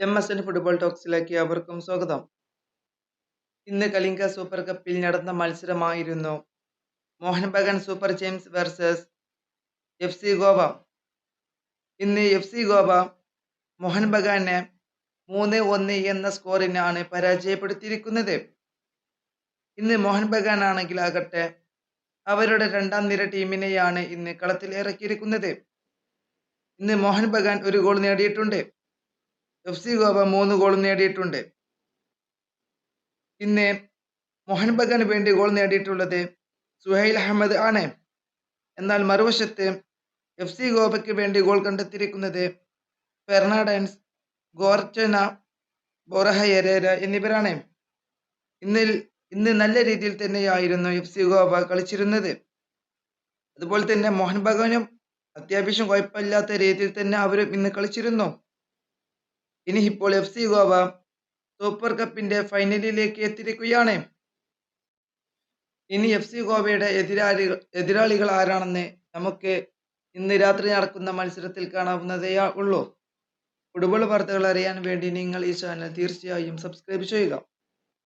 M S N football ടോക്സിലേക്ക് അവർക്കും സ്വാഗതം. ഇന്ന് കലിംഗ സൂപ്പർ കപ്പിൽ നടന്ന മത്സരമായിരുന്നു Mohun Bagan super Giants versus F C Goa. ഇന്ന് എഫ് സി ഗോവ മോഹൻ ബഗാനെ മൂന്ന് ഒന്ന് എന്ന സ്കോറിനാണ് പരാജയപ്പെടുത്തിയിരിക്കുന്നത്. ഇന്ന് മോഹൻ ബഗാൻ ആണെങ്കിൽ ആകട്ടെ അവരുടെ രണ്ടാം നിര ടീമിനെയാണ് ഇന്ന് കളത്തിൽ ഇറക്കിയിരിക്കുന്നത് ഇന്ന് മോഹൻ ബഗാൻ ഒരു ഗോൾ നേടിയിട്ടുണ്ട്. എഫ് സി ഗോവ മൂന്ന് ഗോൾ നേടിയിട്ടുണ്ട്. പിന്നെ മോഹൻ ബഗാന് വേണ്ടി ഗോൾ നേടിയിട്ടുള്ളത് സുഹൈൽ അഹമ്മദ് ആണ്. എന്നാൽ മറുവശത്ത് എഫ് സി ഗോവയ്ക്ക് വേണ്ടി ഗോൾ കണ്ടെത്തിയിരിക്കുന്നത് ഫെർണാഡൻസ് ഗോർച്ചന എരേര എന്നിവരാണ്. ഇന്നിൽ ഇന്ന് നല്ല രീതിയിൽ തന്നെയായിരുന്നു എഫ് സി ഗോവ കളിച്ചിരുന്നത്. അതുപോലെ തന്നെ മോഹൻ ബഗാനും അത്യാവശ്യം കുഴപ്പമില്ലാത്ത രീതിയിൽ തന്നെ അവരും ഇന്ന് കളിച്ചിരുന്നു. ഇനി ഇപ്പോൾ എഫ് സി ഗോവ സൂപ്പർ കപ്പിന്റെ ഫൈനലിലേക്ക് എത്തിയിരിക്കുകയാണ്. ഇനി എഫ് സി ഗോവയുടെ എതിരാളികൾ എതിരാളികൾ ആരാണെന്ന് നമുക്ക് ഇന്ന് രാത്രി നടക്കുന്ന മത്സരത്തിൽ കാണാവുന്നതേ ഉള്ളൂ. ഫുട്ബോൾ വാർത്തകൾ അറിയാൻ വേണ്ടി നിങ്ങൾ ഈ ചാനൽ തീർച്ചയായും സബ്സ്ക്രൈബ് ചെയ്യുക.